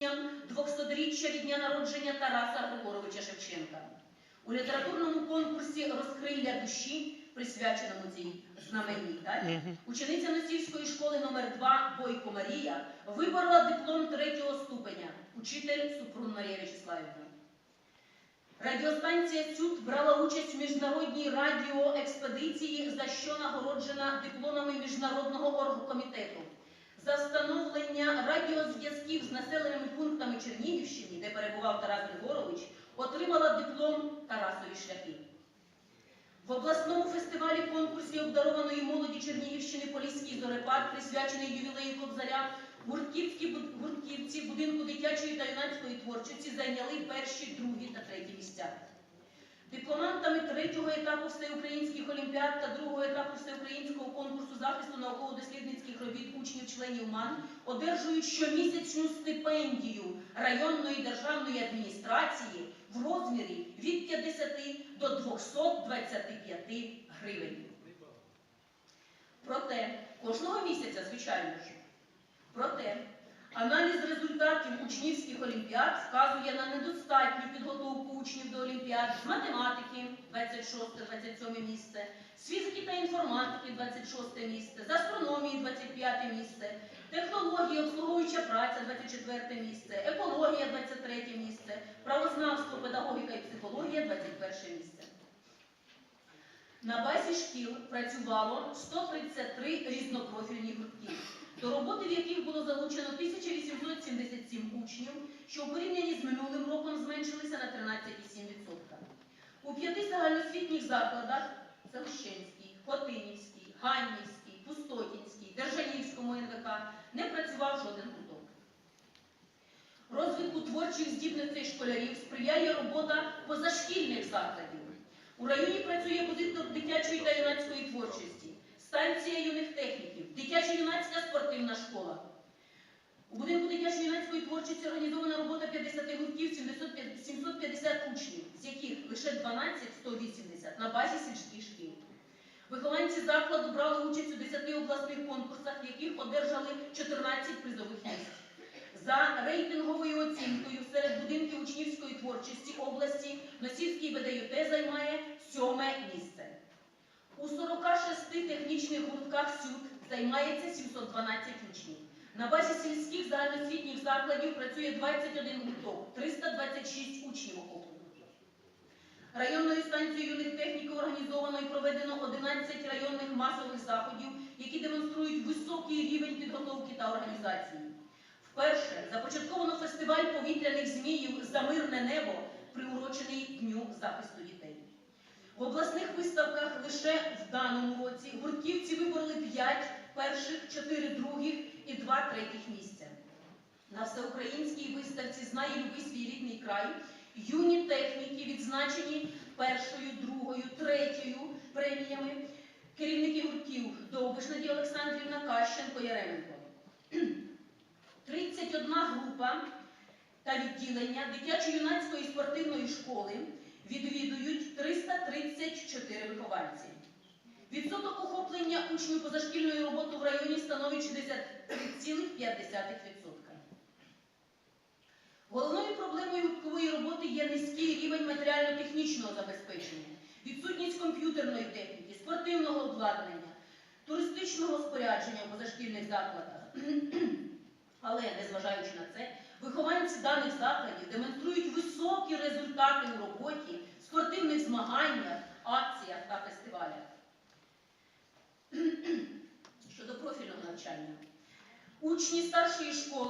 200-річчя від дня народження Тараса Григоровича Шевченка. У літературному конкурсі Розкрилля душі, присвяченому цій знаменній даті, учениця Носівської школи номер 2 Бойко Марія виборола диплом третього ступеня, учитель Супрун Марія Вячеславівна. Радіостанція ЦЮТ брала участь у міжнародній радіоекспедиції, за що нагороджена дипломами Міжнародного оргкомітету. За встановлення радіозв'язків з населеними пунктами Чернігівщини, де перебував Тарас Григорович, отримала диплом Тарасові шляхи. В обласному фестивалі конкурсі обдарованої молоді Чернігівщини Поліський зорепад, присвячений ювілею Кобзаря, гуртківці будинку дитячої та юнацької творчості зайняли перші, другі та треті місця. Дипломантами третього етапу всеукраїнських олімпіад та другого етапу всеукраїнського конкурсу захисту науково-дослідницьких робіт учнів-членів МАН одержують щомісячну стипендію районної державної адміністрації в розмірі від 50 до 225 гривень. Проте кожного місяця, звичайно ж, проте аналіз результатів учнівських олімпіад вказує на недостатню підготовку учнів до олімпіад з математики 26-27 місце, з фізики та інформатики 26 місце, з астрономії 25 місце, технології, обслуговуюча праця 24 місце, екологія 23 місце, правознавство, педагогіка і психологія 21 місце. На базі шкіл працювало 133 різнопрофільні гуртки, до роботи в яких було залучено 1877 учнів, що у порівнянні з минулим роком зменшилися на 13,7%. У п'яти загальноосвітніх закладах Селищенський, Хотинівський, Ганнівський, Пустотінський, Держанівському НВК не працював жоден гурток. Розвитку творчих здібностей школярів сприяє робота позашкільних закладів. У районі працює будинок дитячої та юнацької творчості, станція юних техніків, дитячо-юнацька спортивна школа. У будинку дитячої юнацької творчості організована робота 50 гуртків 750 750 учнів, з яких лише 12 180 на базі сільських шкіл. Вихованці закладу брали участь у 10 обласних конкурсах, яких одержали 14 призових місць. За рейтинговою оцінкою серед будинків учнівської творчості області Носівський БДЮТ займає сьоме місце. У 46 технічних гуртках СЮД займається 712 учнів. На базі сільських загальноосвітніх закладів працює 21 гурток, 326 учнів охоплено. Районною станцією юних техніків організовано і проведено 11 районних масових заходів, які демонструють високий рівень підготовки та організації. Вперше започатковано фестиваль повітряних зміїв за мирне небо, приурочений Дню захисту дітей. В обласних виставках лише в даному році гуртківці вибороли 5 перших, 4 других і 2 третіх місця. На всеукраїнській виставці Знає люби свій рідний край юні техніки відзначені першою, другою, третьою преміями. Керівники гуртків Довбиш Надія Олександрівна Кащенко Яременко. 31 група та відділення дитячо-юнацької спортивної школи відвідують 334 вихованці. Відсоток охоплення учнів позашкільної роботи в районі становить 63,5%. Головною проблемою гурткової роботи є низький рівень матеріально-технічного забезпечення, відсутність комп'ютерної техніки, спортивного обладнання, туристичного спорядження у позашкільних закладах. Але, незважаючи на це, вихованці даних закладів демонструють високі результати у роботі, спортивних змаганнях, навчання. Учні старшої школи